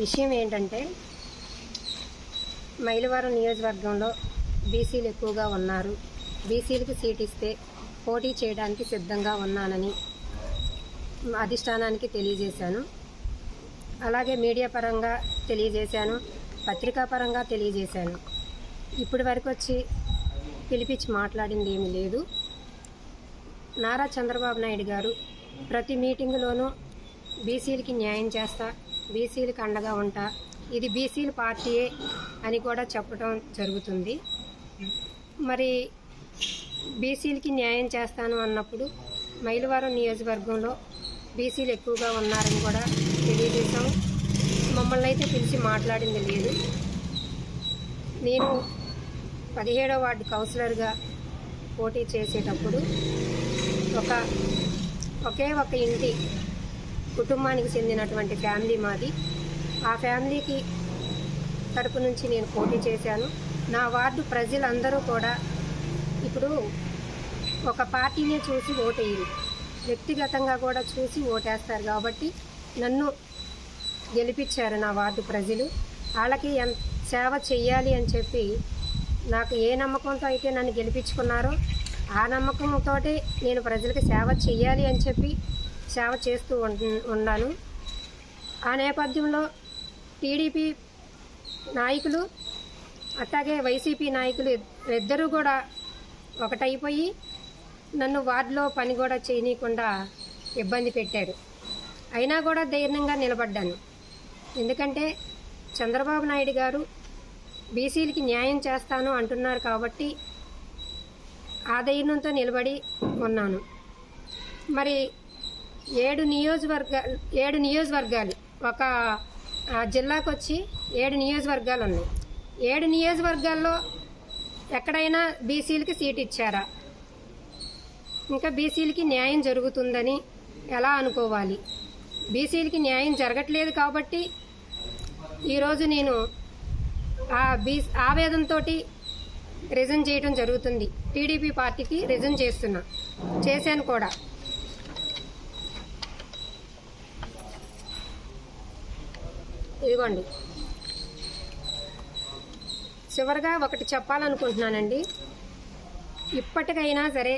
విషయం ఏంటంటే మైలవరం నియోజకవర్గంలో బీసీలు ఎక్కువగా ఉన్నారు. బీసీలకు సీట్ ఇస్తే పోటీ చేయడానికి సిద్ధంగా ఉన్నానని అధిష్టానానికి తెలియజేశాను. అలాగే మీడియా పరంగా తెలియజేశాను పత్రికా పరంగా తెలియజేశాను. ఇప్పటి వరకు వచ్చి పిలిపించి మాట్లాడింది ఏమీ లేదు. నారా చంద్రబాబు నాయుడు గారు ప్రతి మీటింగులోనూ బీసీలకి న్యాయం చేస్తా బీసీలకు అండగా ఉంటా. ఇది బీసీల పార్టీయే అని కూడా చెప్పడం జరుగుతుంది. మరి బీసీలకి న్యాయం చేస్తాను అన్నప్పుడు మైలవరం నియోజకవర్గంలో బీసీలు ఎక్కువగా ఉన్నారని కూడా తెలియజేశాం. మమ్మల్ని అయితే పిలిచి మాట్లాడింది లేదు. నేను పదిహేడో వార్డు కౌన్సిలర్గా పోటీ చేసేటప్పుడు ఒక ఒకే ఒక ఇంటి కుటుంబానికి చెందినటువంటి ఫ్యామిలీ మాది. ఆ ఫ్యామిలీకి తరపు నుంచి నేను పోటీ చేశాను. నా వార్డు ప్రజలందరూ కూడా ఇప్పుడు ఒక పార్టీనే చూసి ఓటేయరు. వ్యక్తిగతంగా కూడా చూసి ఓటేస్తారు కాబట్టి నన్ను గెలిపించారు నా వార్డు ప్రజలు. వాళ్ళకి సేవ చెయ్యాలి అని చెప్పి నాకు ఏ నమ్మకంతో అయితే నన్ను గెలిపించుకున్నారో ఆ నమ్మకంతో నేను ప్రజలకు సేవ చెయ్యాలి అని చెప్పి సేవ చేస్తూ ఉన్నాను ఆ నేపథ్యంలో టీడీపీ నాయకులు అట్లాగే వైసీపీ నాయకులు ఇద్దరూ కూడా ఒకటైపోయి నన్ను వార్డులో పని కూడా చేయనీయకుండా ఇబ్బంది పెట్టారు. అయినా కూడా ధైర్యంగా నిలబడ్డాను. ఎందుకంటే చంద్రబాబు నాయుడు గారు బీసీలకి న్యాయం చేస్తాను అంటున్నారు కాబట్టి ఆ ధైర్యంతో నిలబడి ఉన్నాను. మరి ఏడు నియోజకవర్గ ఏడు నియోజకవర్గాలు ఒక జిల్లాకు వచ్చి ఏడు నియోజకవర్గాలు ఉన్నాయి ఏడు నియోజకవర్గాల్లో ఎక్కడైనా బీసీలకి సీట్ ఇచ్చారా ఇంకా బీసీలకి న్యాయం జరుగుతుందని ఎలా అనుకోవాలి? బీసీలకి న్యాయం జరగట్లేదు కాబట్టి ఈరోజు నేను ఆ బీ ఆవేదంతో రిజైన్ చేయడం జరుగుతుంది. టీడీపీ పార్టీకి రిజైన్ చేస్తున్నా. చేశాను కూడా. ఇదిగోండి. చివరిగా ఒకటి చెప్పాలనుకుంటున్నానండి. ఇప్పటికైనా సరే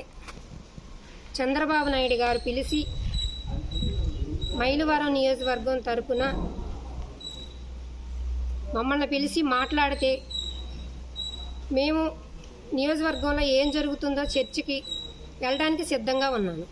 చంద్రబాబు నాయుడు గారు పిలిచి మైలువరం నియోజకవర్గం తరపున మమ్మల్ని పిలిచి మాట్లాడితే మేము నియోజకవర్గంలో ఏం జరుగుతుందో చర్చకి వెళ్ళడానికి సిద్ధంగా ఉన్నాను.